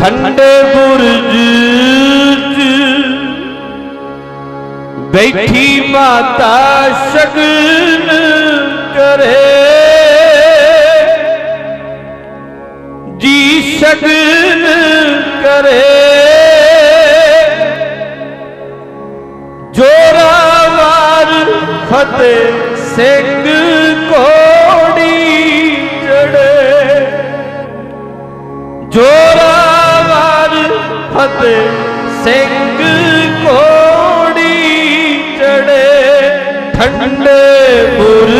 ਠੰਡੇ ਬੁਰਜ ਬੈਠੀ ਮਾਤਾ ਸ਼ਗਨ ਕਰੇ। ਜੀ ਸ਼ਗਨ ਕਰੇ। ਜੋਰਾਵਰ ਫਤਿਹ ਸਿੰਘ ਆਫਤ ਸਿੰਘ ਕੋੜੀ ਚੜੇ ਠੰਡੇ ਬੁਰ